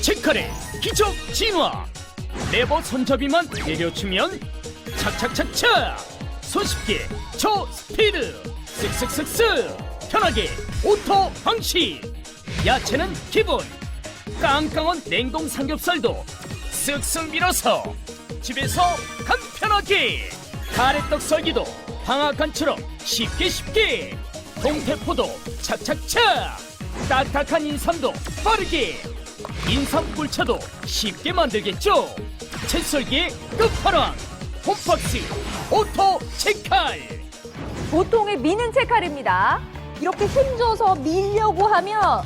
체칼의 기적 진화. 레버 손잡이만 내려주면 착착착착. 손쉽게 초스피드. 쓱쓱쓱쓱. 편하게 오토 방식 야채는 기본. 깡깡한 냉동 삼겹살도 쓱쓱 밀어서 집에서 간편하게 가래떡 썰기도 방앗간처럼 쉽게 쉽게. 동태포도 착착착. 딱딱한 인삼도 빠르게 인삼 꿀차도 쉽게 만들겠죠 채썰기의 끝판왕 홈박스 오토 체칼 보통의 미는 채칼입니다. 이렇게 힘줘서 밀려고 하면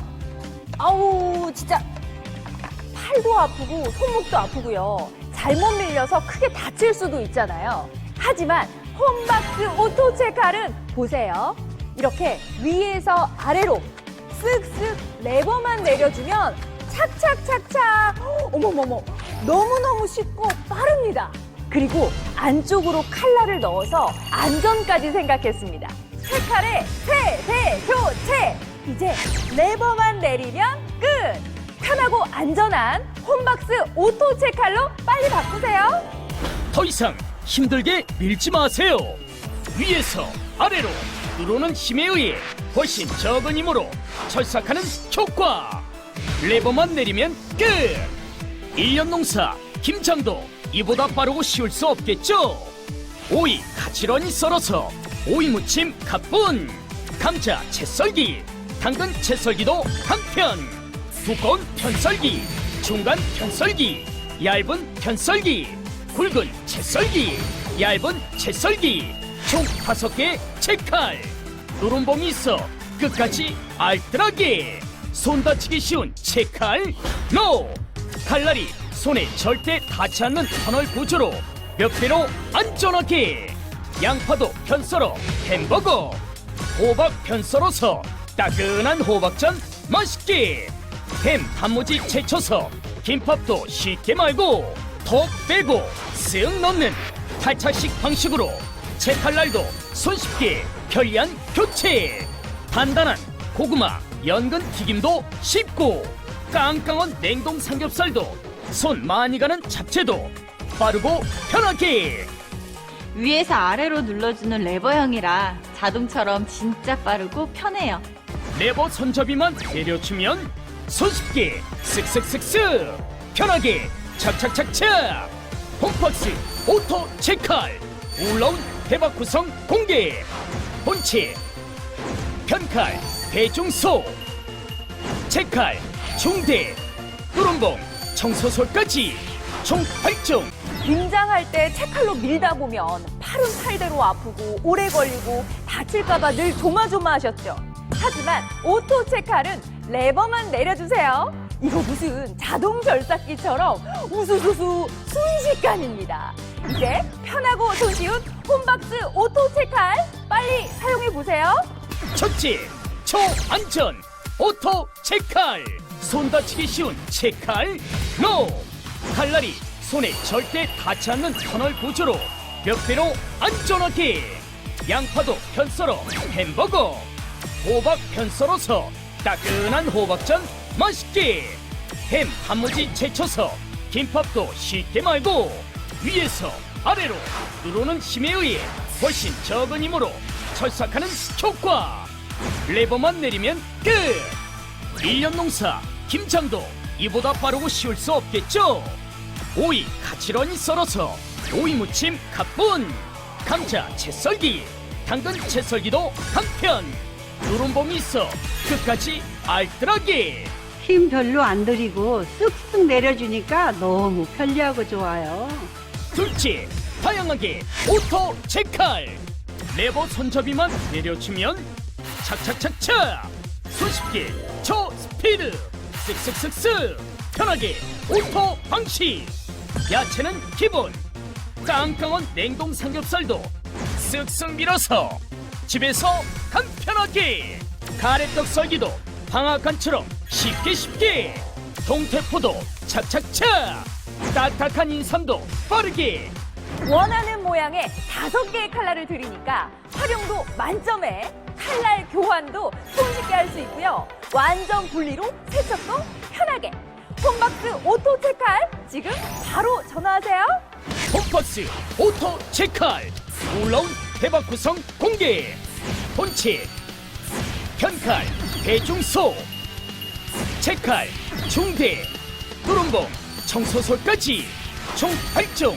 아우 진짜 팔도 아프고 손목도 아프고요. 잘못 밀려서 크게 다칠 수도 있잖아요. 하지만 홈박스 오토 채칼은 보세요. 이렇게 위에서 아래로 쓱쓱 레버만 내려주면 착착착착 어머머머 너무너무 쉽고 빠릅니다. 그리고 안쪽으로 칼날을 넣어서 안전까지 생각했습니다. 채칼의 세세 교체 이제 레버만 내리면 끝 편하고 안전한 홈박스 오토 채칼로 빨리 바꾸세요. 더 이상 힘들게 밀지 마세요. 위에서 아래로 들어오는 힘에 의해 훨씬 적은 힘으로 철삭하는 효과. 레버만 내리면 끝. 일년 농사 김장도 이보다 빠르고 쉬울 수 없겠죠. 오이 가지런히 썰어서 오이 무침 가뿐. 감자 채썰기, 당근 채썰기도 한편. 두꺼운 편썰기, 중간 편썰기, 얇은 편썰기, 굵은 채썰기, 얇은 채썰기, 총 다섯 개의 채칼. 누름봉이 있어 끝까지 알뜰하게 손 다치기 쉬운 채칼 노 칼날이 손에 절대 닿지 않는 터널 구조로 몇 배로 안전하게 양파도 편썰어 햄버거 호박 편썰어서 따끈한 호박전 맛있게 햄 단무지 채쳐서 김밥도 쉽게 말고 톡 빼고 쓱 넣는 탈착식 방식으로 채칼날도 손쉽게 편리한 교체. 단단한 고구마 연근 튀김도 쉽고 깡깡한 냉동 삼겹살도 손 많이 가는 잡채도 빠르고 편하게. 위에서 아래로 눌러주는 레버형이라 자동처럼 진짜 빠르고 편해요. 레버 손잡이만 내려주면 손쉽게 쓱쓱쓱쓱 편하게 착착착착. 홈박스 오토 체칼 올라온 대박 구성 공개. 본체 편칼 대중소 체칼 중대 뚜rum봉 청소솔까지 총 8종 김장할 때 채칼로 밀다 보면 팔은 팔대로 아프고 오래 걸리고 다칠까봐 늘 조마조마하셨죠. 하지만 오토 채칼은 레버만 내려주세요. 이거 무슨 자동 절삭기처럼 우수수수 순식간입니다. 이제 편하고 손쉬운 홈박스 오토 채칼 빨리 사용해 보세요. 첫째, 초안전. 오토 체칼 손 다치기 쉬운 체칼 노 칼날이 손에 절대 닿지 않는 터널 구조로 몇 배로 안전하게. 양파도 편썰어 햄버거. 호박 편썰어서 따끈한 호박전 맛있게. 햄 단무지 채쳐서 김밥도 쉽게 말고 위에서 아래로 들어오는 힘에 의해 훨씬 적은 힘으로 철삭하는 효과 레버만 내리면 끝! 1년 농사 김장도 이보다 빠르고 쉬울 수 없겠죠? 오이 가지런히 썰어서 오이 무침 가뿐 감자 채썰기 당근 채썰기도 한편 누rum봉이 있어 끝까지 알뜰하게 힘 별로 안 들이고 쓱쓱 내려주니까 너무 편리하고 좋아요. 둘째, 다양하게 오토 체칼 레버 손잡이만 내려주면 착착착착 손쉽게 초스피드. 쓱쓱쓱쓱. 편하게 오토 방식 야채는 기본. 깡깡한 냉동 삼겹살도 쓱쓱 밀어서 집에서 간편하게 가래떡 썰기도 방앗간처럼 쉽게 쉽게. 동태포도 착착착 딱딱한 인삼도 빠르게. 원하는 모양의 다섯 개의 칼날을 드리니까 활용도 만점에 칼날 교환도 손쉽게 할 수 있고요. 완전 분리로 세척도 편하게. 홈박스 오토 체칼 지금 바로 전화하세요. 홈버스 오토 체칼 놀라운 대박 구성 공개. 본체. 현칼 대중소. 체칼 중대. 뚜rum봉 청소솔까지 총 8종